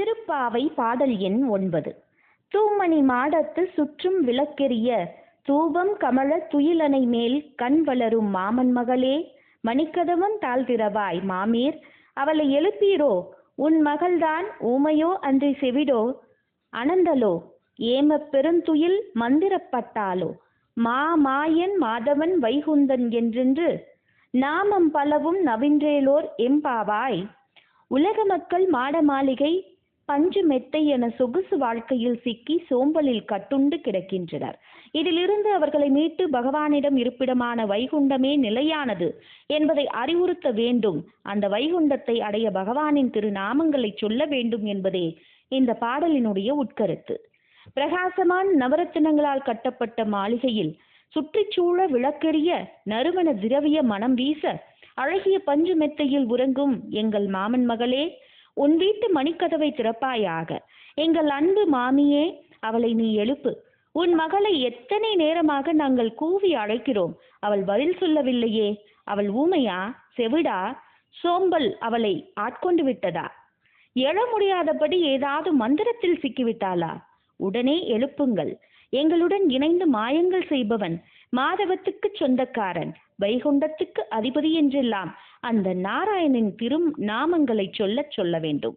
திருப்பாவை பாடல் எண் ஒன்பது. தூமணி மாடத்து சுற்றும் விளக்கெரிய தூபம் கமல துயிலனை மேல் கண் வளரும் மாமன் மகளே மணிக்கதவம் தாழ்திரவாய் மாமீர் அவளை எழுப்பீரோ? உன் மகள்தான் ஊமையோ அன்றி செவிடோ? அனந்தலோ ஏமப் பெருந்துயில் மந்திரப்பட்டாலோ? மா மாயன் மாதவன் வைகுந்தன் என்றென்று நாமம் பலவும் நவின்றேலோர் எம்பாவாய் உலக மக்கள் மாட மாளிகை பஞ்சு மெத்தை என சொகுசு வாழ்க்கையில் சிக்கி சோம்பலில் கட்டுண்டு கிடக்கின்றனர். இதிலிருந்து அவர்களை மீட்டு பகவானிடம் இருப்பிடமான வைகுண்டமே நிலையானது என்பதை அறிவுறுத்த வேண்டும். அந்த வைகுண்டத்தை அடைய பகவானின் திருநாமங்களை சொல்ல வேண்டும் என்பதே இந்த பாடலினுடைய உட்கருத்து. பிரகாசமான நவரத்தினங்களால் கட்டப்பட்ட மாளிகையில் சுற்றிச்சூழ விளக்கெறிய நறுமண திரவிய மனம் வீச அழகிய பஞ்சு மெத்தையில் உறங்கும் எங்கள் மாமன் மகளே உன் வீட்டு மணிக்கதவை திறப்பாயாக. எங்கள் அன்பு மாமியே அவளை நீ எழுப்பு. உன் மகளை எத்தனை நேரமாக நாங்கள் கூவி அழைக்கிறோம். அவள் பதில் சொல்லவில்லையே. அவள் ஊமையா? செவிடா? சோம்பல் அவளை ஆட்கொண்டு விட்டதா? எழ முடியாதபடி ஏதாவது மந்திரத்தில் சிக்கிவிட்டாளா? உடனே எழுப்புங்கள். எங்களுடன் இணைந்து மாயங்கள் செய்பவன் மாதவத்துக்கு சொந்தக்காரன். வைகுண்டத்துக்கு அதிபதி என்றெல்லாம் அந்த நாராயணன் திரும் நாமங்களை சொல்லச் சொல்ல வேண்டும்.